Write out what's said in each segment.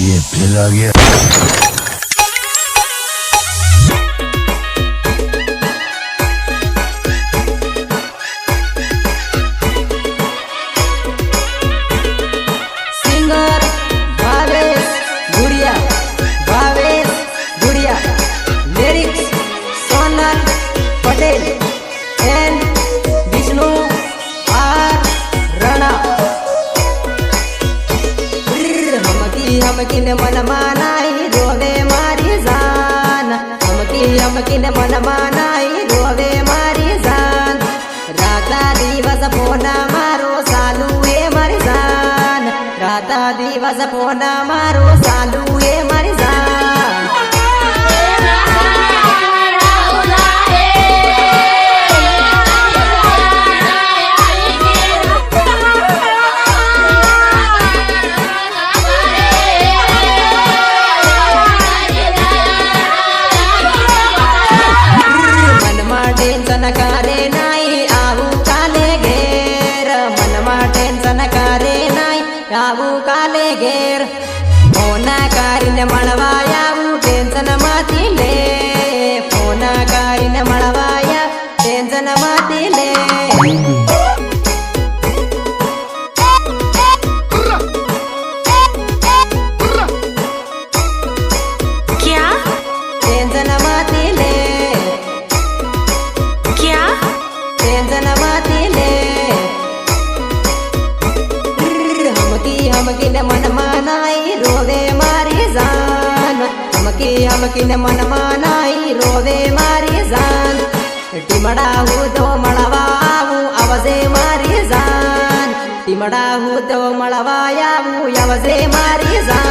Yeah, play. હમકીને મનમાં નાઈ રોવે મારી જાન. હમકી હમકીને મનમાં નાઈ રોવે મારી જાન. રાતા દિવસ પોના મારો સાલુ એ મારી જાન. રાતા દિવસ પોના મારો and હમકી હમકીને મનમાં નાઈ રોવે મારી જાન. ટીમડા હું તો મળવા આવું આવશે મારી જાન. ટીમડા હું તો મળવા આવું આવશે મારી જાન.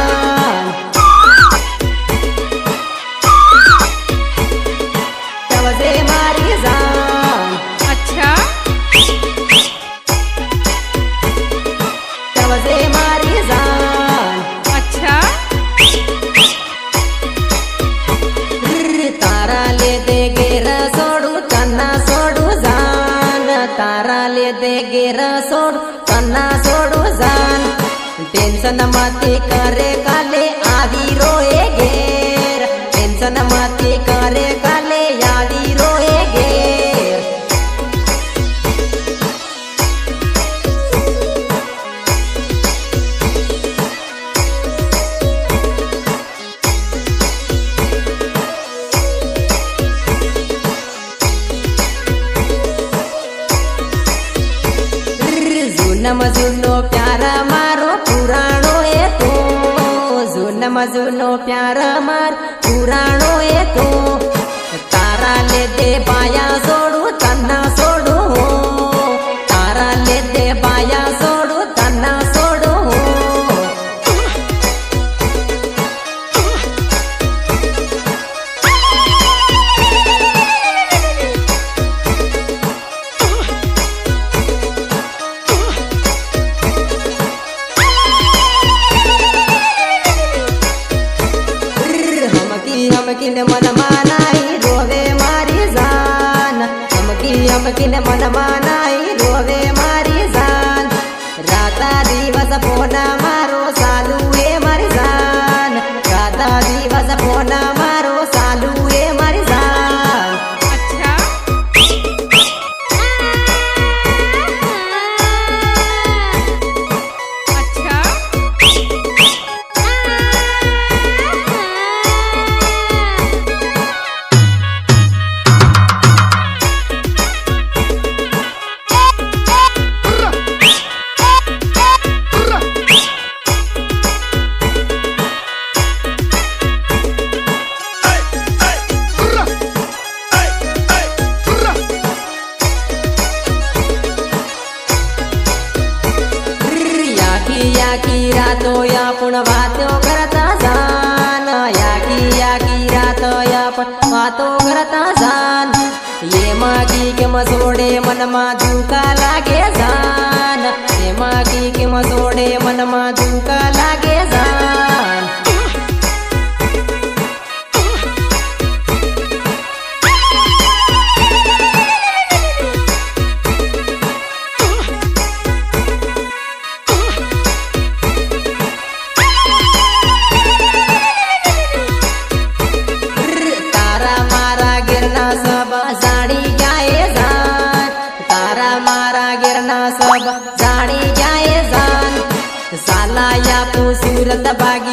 લેતે ઘેર સોડું સોડો સોડું જાન. ટેન્શનમાંથી કરે કાલે જૂનો પ્યાર મારો પુરાણો એ તો. જૂનો પ્યાર માર પુરાણો એ તો. હમકીને મનમાં નાઈ રોવે મારી જાન. અમકી અમકીને મનમાં નાઈ રોવે મારી જાન. રાતા દિવસ પોના યાકી રાતો યાપણ વાતો કરતા જાન. યાકી યાકી રાતો યાપણ વાતો કરતા જાન. એમાં કી કેમ સોડે મનમાં દુકા લાગે જાન. એમાં કી કેમ સોડે મનમાં દુકા લાગે ಚಂದ ಬಾಗಿ